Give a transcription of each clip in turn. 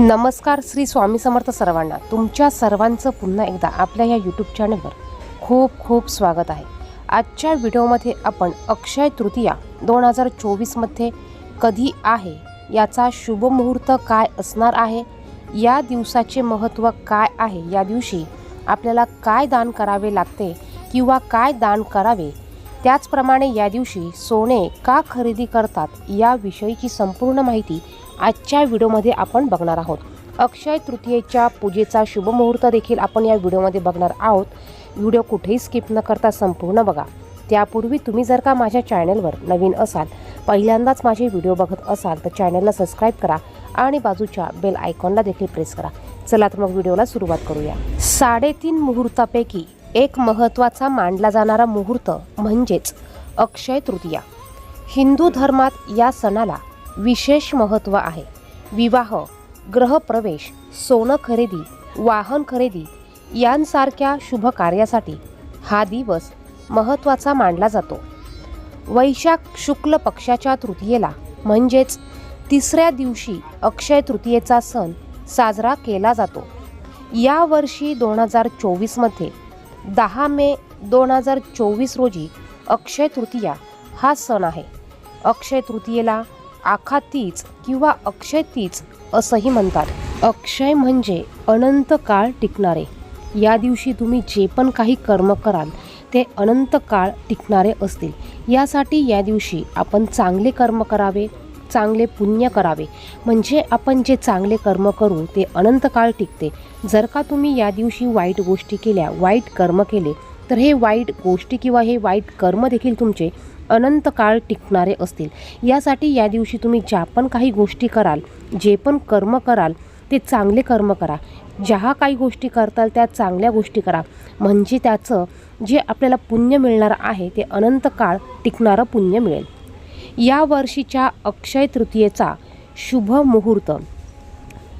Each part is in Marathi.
नमस्कार श्री स्वामी समर्थ सर्वांना. तुमच्या सर्वांचं पुन्हा एकदा आपल्या या यूट्यूब चॅनलवर खूप खूप स्वागत आहे. आजच्या व्हिडिओमध्ये आपण अक्षय तृतीया दोन हजार चोवीसमध्ये कधी आहे याचा शुभमुहूर्त काय असणार आहे या दिवसाचे महत्त्व काय आहे या दिवशी आपल्याला काय दान करावे लागते किंवा काय दान करावे त्याचप्रमाणे या दिवशी सोने का खरेदी करतात याविषयीची संपूर्ण माहिती आजच्या व्हिडिओमध्ये आपण बघणार आहोत. अक्षय तृतीयेच्या पूजेचा शुभमुहूर्त देखील आपण या व्हिडिओमध्ये बघणार आहोत. व्हिडिओ कुठेही स्किप न करता संपूर्ण बघा. त्यापूर्वी तुम्ही जर का माझ्या चॅनलवर नवीन असाल पहिल्यांदाच माझे व्हिडिओ बघत असाल तर चॅनलला सबस्क्राईब करा आणि बाजूच्या बेल आयकॉनला देखील प्रेस करा. चला तर मग व्हिडिओला सुरुवात करूया. साडेतीन मुहूर्तापैकी एक महत्त्वाचा मानला जाणारा मुहूर्त म्हणजेच अक्षय तृतीया. हिंदू धर्मात या सणाला विशेष महत्त्व आहे. विवाह ग्रहप्रवेश सोनं खरेदी वाहन खरेदी यांसारख्या शुभ कार्यासाठी हा दिवस महत्त्वाचा मानला जातो. वैशाख शुक्ल पक्षाच्या तृतीयेला म्हणजेच तिसऱ्या दिवशी अक्षय तृतीयेचा सण साजरा केला जातो. यावर्षी दोन हजार चोवीसमध्ये दहा मे दोन हजार चोवीस रोजी अक्षय तृतीया हा सण आहे. अक्षय तृतीयेला आखा तीच किंवा अक्षय तीच असंही म्हणतात. अक्षय म्हणजे अनंत काळ टिकणारे. या दिवशी तुम्ही जे पण काही कर्म कराल ते अनंत काळ टिकणारे असतील. यासाठी या दिवशी आपण चांगले कर्म करावे चांगले पुण्य करावे. म्हणजे आपण जे चांगले कर्म करू ते अनंत काळ टिकते. जर का तुम्ही या दिवशी वाईट गोष्टी केल्या वाईट कर्म केले तर हे वाईट गोष्टी किंवा हे वाईट कर्म देखील तुमचे अनंत काळ टिकणारे असतील. यासाठी या दिवशी तुम्ही ज्या पण काही गोष्टी कराल जे पण कर्म कराल ते चांगले कर्म करा. ज्या काही गोष्टी करताल त्या चांगल्या गोष्टी करा. म्हणजे त्याचं जे आपल्याला पुण्य मिळणार आहे ते अनंत काळ टिकणारं पुण्य मिळेल. या वर्षीच्या अक्षय तृतीयेचा शुभ मुहूर्त.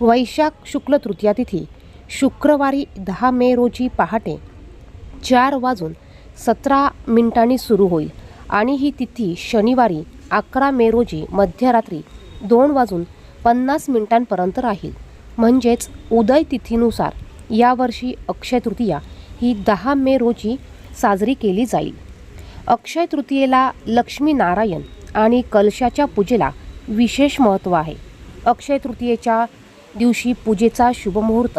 वैशाख शुक्ल तृतीया तिथी शुक्रवारी दहा मे रोजी पहाटे चार वाजून सतरा मिनिटांनी सुरू होईल. आणि ही तिथी शनिवारी अकरा मे रोजी मध्यरात्री दोन वाजून पन्नास मिनिटांपर्यंत राहील. म्हणजेच उदय तिथीनुसार यावर्षी अक्षय तृतीया ही दहा मे रोजी साजरी केली जाईल. अक्षय तृतीयेला लक्ष्मीनारायण आणि कलशाच्या पूजेला विशेष महत्त्व आहे. अक्षय तृतीयेच्या दिवशी पूजेचा शुभमुहूर्त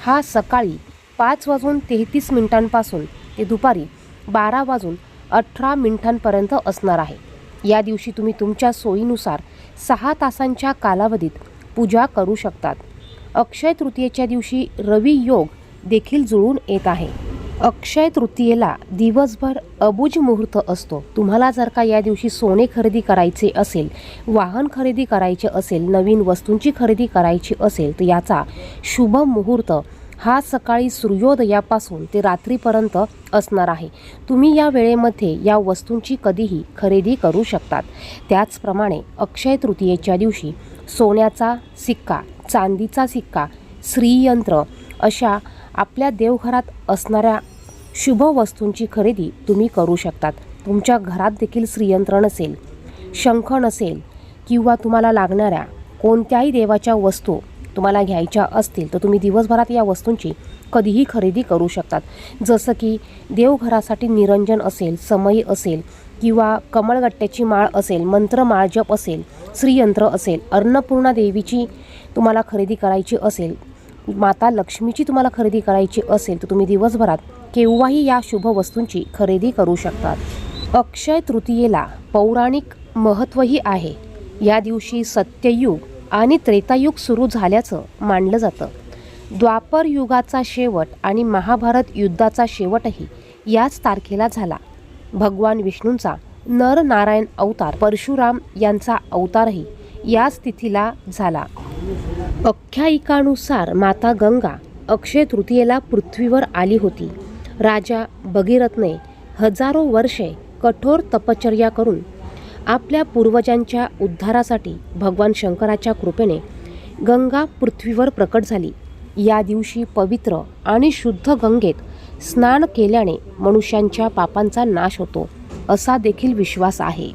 हा सकाळी पाच वाजून तेहतीस मिनिटांपासून ते दुपारी बारा वाजून अठरा मिनिटांपर्यंत असणार आहे. या दिवशी तुम्ही तुमच्या सोयीनुसार सहा तासांच्या कालावधीत पूजा करू शकतात. अक्षय तृतीयेच्या दिवशी रवी योग देखील जुळून येत आहे. अक्षय तृतीयेला दिवसभर अबुज मुहूर्त असतो. तुम्हाला जर का या दिवशी सोने खरेदी करायचे असेल वाहन खरेदी करायचे असेल नवीन वस्तूंची खरेदी करायची असेल तर याचा शुभ मुहूर्त हा सकाळी सूर्योदयापासून ते रात्रीपर्यंत असणार आहे. तुम्ही या वेळेमध्ये या वस्तूंची कधीही खरेदी करू शकतात. त्याचप्रमाणे अक्षय तृतीयेच्या दिवशी सोन्याचा सिक्का चांदीचा सिक्का श्रीयंत्र अशा आपल्या देवघरात असणाऱ्या शुभ वस्तूंची खरेदी तुम्ही करू शकतात. तुमच्या घरात देखील श्रीयंत्र नसेल शंख नसेल किंवा तुम्हाला लागणाऱ्या कोणत्याही देवाच्या वस्तू तुम्हाला घ्यायच्या असतील तर तुम्ही दिवसभरात या वस्तूंची कधीही खरेदी करू शकतात. जसं की देवघरासाठी निरंजन असेल समयी असेल किंवा कमळगट्ट्याची माळ असेल मंत्रमाळ जप असेल श्रीयंत्र असेल अन्नपूर्णा देवीची तुम्हाला खरेदी करायची असेल माता लक्ष्मीची तुम्हाला खरेदी करायची असेल तर तुम्ही दिवसभरात केव्हाही या शुभ वस्तूंची खरेदी करू शकतात. अक्षय तृतीयेला पौराणिक महत्त्वही आहे. या दिवशी सत्ययुग आणि त्रेतायुग सुरू झाल्याचं मानलं जातं. द्वापर युगाचा शेवट आणि महाभारत युद्धाचा शेवटही याच तारखेला झाला. भगवान विष्णूंचा नरनारायण अवतार परशुराम यांचा अवतारही याच तिथीला झाला. आख्यायिकानुसार माता गंगा अक्षय तृतीयेला पृथ्वीवर आली होती. राजा भगीरथने हजारो वर्षे कठोर तपश्चर्या करून आपल्या पूर्वजांच्या उद्धारासाठी भगवान शंकराच्या कृपेने गंगा पृथ्वीवर प्रकट झाली. या दिवशी पवित्र आणि शुद्ध गंगेत स्नान केल्याने मनुष्यांच्या पापांचा नाश होतो असा देखील विश्वास आहे.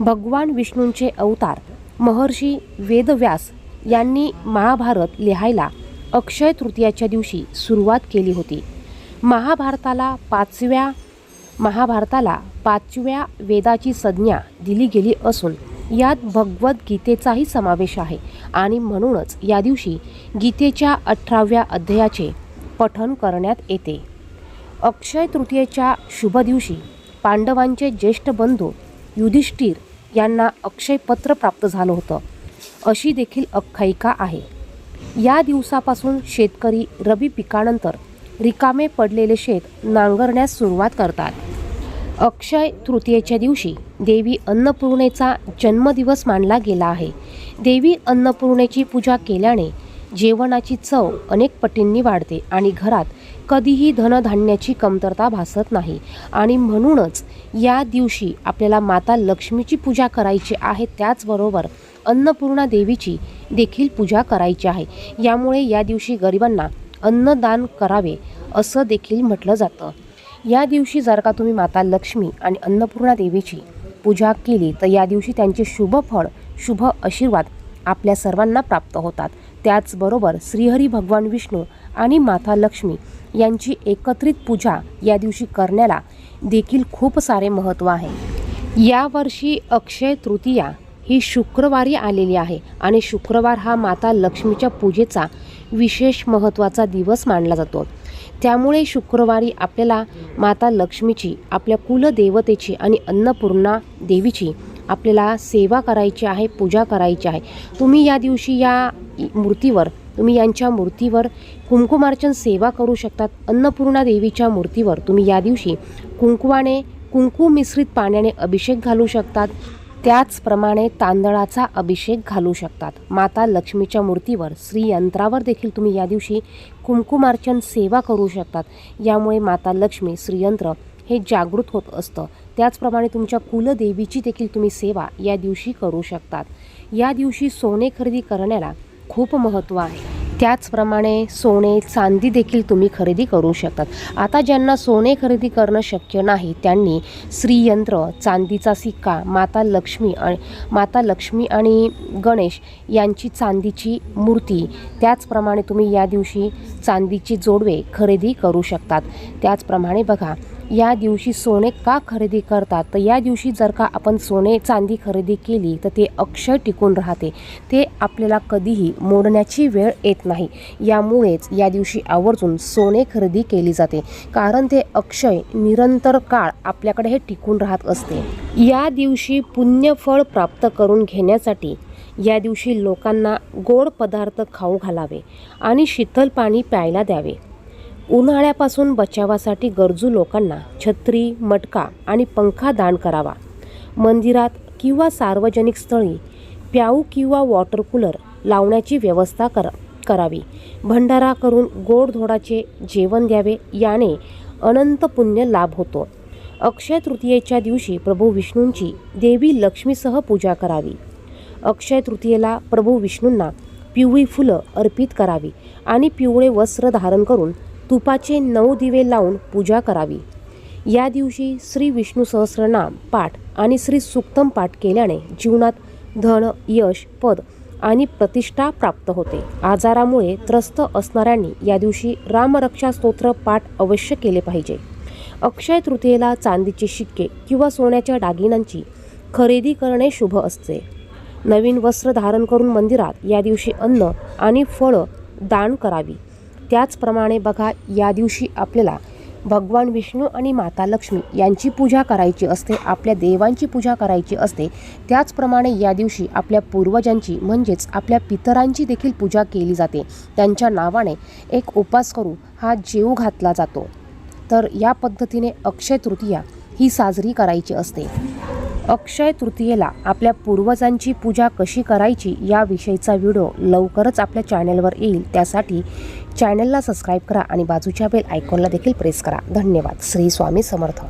भगवान विष्णूंचे अवतार महर्षी वेदव्यास यांनी महाभारत लिहायला अक्षय तृतीयाच्या दिवशी सुरुवात केली होती. महाभारताला पाचव्या महाभारताला पाचव्या वेदाची संज्ञा दिली गेली असून यात भगवद्गीतेचाही समावेश आहे. आणि म्हणूनच या दिवशी गीतेच्या अठराव्या अध्यायाचे पठन करण्यात येते. अक्षय तृतीयेच्या शुभ दिवशी पांडवांचे ज्येष्ठ बंधू युधिष्ठिर यांना अक्षयपत्र प्राप्त झालं होतं. अशी देखील आख्यायिका आहे. या दिवसापासून शेतकरी रबी पिकानंतर रिकामे पडलेले शेत नांगरण्यास सुरुवात करतात. अक्षय तृतीयेच्या दिवशी देवी अन्नपूर्णेचा जन्मदिवस मानला गेला आहे. देवी अन्नपूर्णेची पूजा केल्याने जेवणाची चव अनेक पटींनी वाढते आणि घरात कधीही धनधान्याची कमतरता भासत नाही. आणि म्हणूनच या दिवशी आपल्याला माता लक्ष्मीची पूजा करायची आहे त्याचबरोबर अन्नपूर्णा देवीची देखील पूजा करायची आहे. यामुळे या दिवशी गरिबांना अन्नदान करावे असं देखील म्हटलं जातं. या दिवशी जर का तुम्ही माता लक्ष्मी आणि अन्नपूर्णा देवीची पूजा केली तर या दिवशी त्यांचे शुभ फळ शुभ आशीर्वाद आपल्या सर्वांना प्राप्त होतात. त्याचबरोबर श्रीहरी भगवान विष्णू आणि माता लक्ष्मी यांची एकत्रित पूजा या दिवशी करण्याला देखील खूप सारे महत्त्व आहे. यावर्षी अक्षय तृतीया ही शुक्रवारी आलेली आहे आणि शुक्रवार हा माता लक्ष्मीच्या पूजेचा विशेष महत्त्वाचा दिवस मानला जातो. त्यामुळे शुक्रवारी आपल्याला माता लक्ष्मीची आपल्या कुलदेवतेची आणि अन्नपूर्णा देवीची आपल्याला सेवा करायची आहे पूजा करायची आहे. तुम्ही या दिवशी या मूर्तीवर तुम्ही यांच्या मूर्तीवर कुंकुमार्चन सेवा करू शकतात. अन्नपूर्णा देवीच्या मूर्तीवर तुम्ही या दिवशी कुंकुवाने कुंकू मिश्रित पाण्याने अभिषेक घालू शकतात. त्याचप्रमाणे तांदळाचा अभिषेक घालू शकतात. माता लक्ष्मीच्या मूर्तीवर श्रीयंत्रावर देखील तुम्ही या दिवशी कुंकुमार्चन सेवा करू शकतात. यामुळे माता लक्ष्मी श्रीयंत्र हे जागृत होत असतं. त्याचप्रमाणे तुमच्या कुलदेवीची देखील तुम्ही सेवा या दिवशी करू शकतात. या दिवशी सोने खरेदी करण्याला खूप महत्त्व आहे. त्याचप्रमाणे सोने चांदी देखील तुम्ही खरेदी करू शकतात आता ज्यांना सोने खरेदी करणं शक्य नाही त्यांनी श्रीयंत्र चांदीचा सिक्का माता लक्ष्मी आणि माता लक्ष्मी आणि गणेश यांची चांदीची मूर्ती त्याचप्रमाणे तुम्ही या दिवशी चांदीची जोडवे खरेदी करू शकतात. त्याचप्रमाणे बघा या दिवशी सोने का खरेदी करतात तर या दिवशी जर का आपण सोने चांदी खरेदी केली तर ते अक्षय टिकून राहते. ते आपल्याला कधीही मोडण्याची वेळ येत नाही. यामुळेच या दिवशी आवर्जून सोने खरेदी केली जाते. कारण ते अक्षय निरंतर काळ आपल्याकडे हे टिकून राहत असते. या दिवशी पुण्यफळ प्राप्त करून घेण्यासाठी या दिवशी लोकांना गोड पदार्थ खाऊ घालावे आणि शीतल पाणी प्यायला द्यावे. उन्हाळ्यापासून बचावासाठी गरजू लोकांना छत्री मटका आणि पंखा दान करावा. मंदिरात किंवा सार्वजनिक स्थळी प्याऊ किंवा वॉटर कूलर लावण्याची व्यवस्था कर करावी. भंडारा करून गोडधोडाचे जेवण द्यावे याने अनंत पुण्य लाभ होतो. अक्षय तृतीयेच्या दिवशी प्रभू विष्णूंची देवी लक्ष्मीसह पूजा करावी. अक्षय तृतीयेला प्रभू विष्णूंना पिवळी फुलं अर्पित करावी आणि पिवळे वस्त्र धारण करून तुपाचे नऊ दिवे लावून पूजा करावी. या दिवशी श्री विष्णू सहस्रनाम पाठ आणि श्री सुक्तम पाठ केल्याने जीवनात धन यश पद आणि प्रतिष्ठा प्राप्त होते. आजारामुळे त्रस्त असणाऱ्यांनी या दिवशी रामरक्षा स्तोत्र पाठ अवश्य केले पाहिजे. अक्षय तृतीयेला चांदीचे शिक्के किंवा सोन्याच्या दागिन्यांची खरेदी करणे शुभ असते. नवीन वस्त्र धारण करून मंदिरात या दिवशी अन्न आणि फळं दान करावी. त्याचप्रमाणे बघा या दिवशी आपल्याला भगवान विष्णू आणि माता लक्ष्मी यांची पूजा करायची असते आपल्या देवांची पूजा करायची असते. त्याचप्रमाणे या दिवशी आपल्या पूर्वजांची म्हणजेच आपल्या पितरांची देखील पूजा केली जाते. त्यांच्या नावाने एक उपास करू हा जीव घातला जातो. तर या पद्धतीने अक्षय तृतीया ही साजरी करायची असते. अक्षय तृतीयेला आपल्या पूर्वजांची पूजा कशी करायची याविषयीचा व्हिडिओ लवकरच आपल्या चॅनलवर येईल. त्यासाठी चॅनलला सबस्क्राईब करा आणि बाजूच्या बेल आयकॉनला देखील प्रेस करा. धन्यवाद. श्री स्वामी समर्थ.